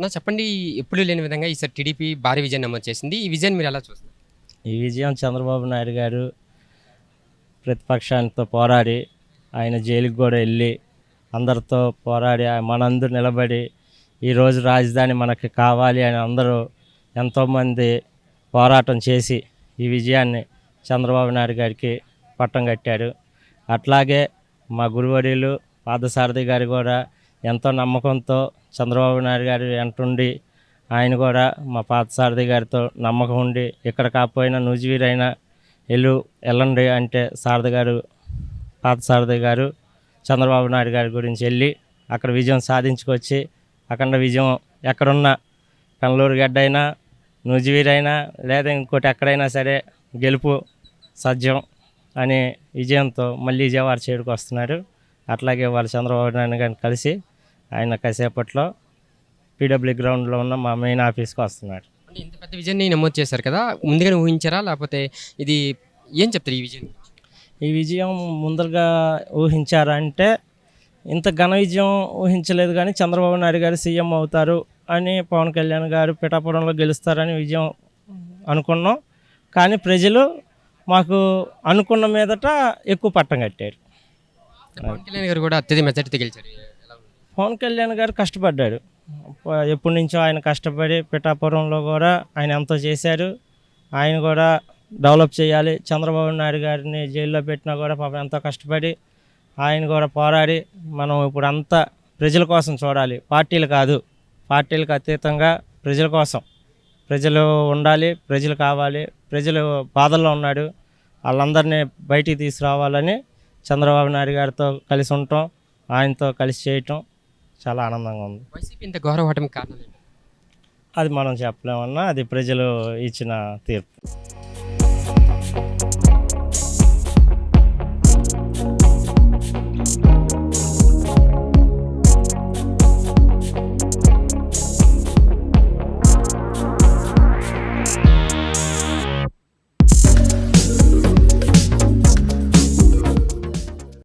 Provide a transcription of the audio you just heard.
అన్న చెప్పండి ఎప్పుడు లేని విధంగా ఈసారి టీడీపీ భారీ విజయం నమోదు చేసింది. ఈ విజయాన్ని మీరు ఎలా చూస్తారు? ఈ విజయం చంద్రబాబు నాయుడు గారు ప్రతిపక్షాలతో పోరాడి ఆయన జైలుకి కూడా వెళ్ళి అందరితో పోరాడి మనందరూ నిలబడి ఈరోజు రాజధాని మనకి కావాలి అని అందరూ ఎంతోమంది పోరాటం చేసి ఈ విజయాన్ని చంద్రబాబు నాయుడు గారికి పట్టం కట్టాడు అట్లాగే మా గురువడిలు పాదసారథి గారు కూడా ఎంతో నమ్మకంతో చంద్రబాబు నాయుడు గారి వెంటుండి ఆయన కూడా మా పాత సారథి గారితో నమ్మకం ఉండి ఇక్కడ కాకపోయినా నూజివీరైనా ఎల్లు వెళ్ళండి అంటే సారథి గారు పాత సారథి గారు చంద్రబాబు నాయుడు గారి గురించి వెళ్ళి అక్కడ విజయం సాధించుకొచ్చి అఖండ విజయం ఎక్కడున్నా పెనలూరు గడ్డ అయినా నూజివీరైనా లేదా ఇంకోటి ఎక్కడైనా సరే గెలుపు సత్యం అనే విజయంతో మళ్ళీ విజయవాడ చేరుకు వస్తున్నారు. అట్లాగే వాళ్ళు చంద్రబాబు నాయుడు గారిని కలిసి ఆయన కాసేపట్లో పీడబ్ల్యూ గ్రౌండ్లో ఉన్న మా మెయిన్ ఆఫీస్కి వస్తున్నారు అంటే ఇంత పెద్ద విజయాన్ని నమోదు చేశారు కదా ముందుగానే ఊహించారా? లేకపోతే ఇది ఏం చెప్తారు ఈ విజయం ఈ విజయం ముందరగా ఊహించారా అంటే ఇంత ఘన విజయం ఊహించలేదు కానీ చంద్రబాబు నాయుడు గారు సీఎం అవుతారు అని పవన్ కళ్యాణ్ గారు పిఠాపురంలో గెలుస్తారని విజయం అనుకున్నాం. కానీ ప్రజలు మాకు అనుకున్న మీదట ఎక్కువ పట్టం కట్టారు. పవన్ కళ్యాణ్ గారు కూడా అత్యధిక మెజార్టీతో గెలిచారు? పవన్ కళ్యాణ్ గారు కష్టపడ్డాడు. ఎప్పటి నుంచో ఆయన కష్టపడి పిఠాపురంలో కూడా ఆయన ఎంతో చేశారు. ఆయన కూడా డెవలప్ చేయాలి. చంద్రబాబు నాయుడు గారిని జైల్లో పెట్టినా కూడా పాపం ఎంతో కష్టపడి ఆయన కూడా పోరాడి మనం ఇప్పుడు అంతా ప్రజల కోసం చూడాలి. పార్టీలు కాదు. పార్టీలకు అతీతంగా ప్రజల కోసం. ప్రజలు ఉండాలి ప్రజలు కావాలి ప్రజలు బాధల్లో ఉన్నాడు. వాళ్ళందరినీ బయటికి తీసుకురావాలని చంద్రబాబు నాయుడు గారితో కలిసి ఉండటం ఆయనతో కలిసి చేయటం. చాలా ఆనందంగా ఉంది. వైసీపీ ఇంత గౌరవ కారణం అది మనం చెప్పలేమన్నా అది ప్రజలు ఇచ్చిన తీర్పు.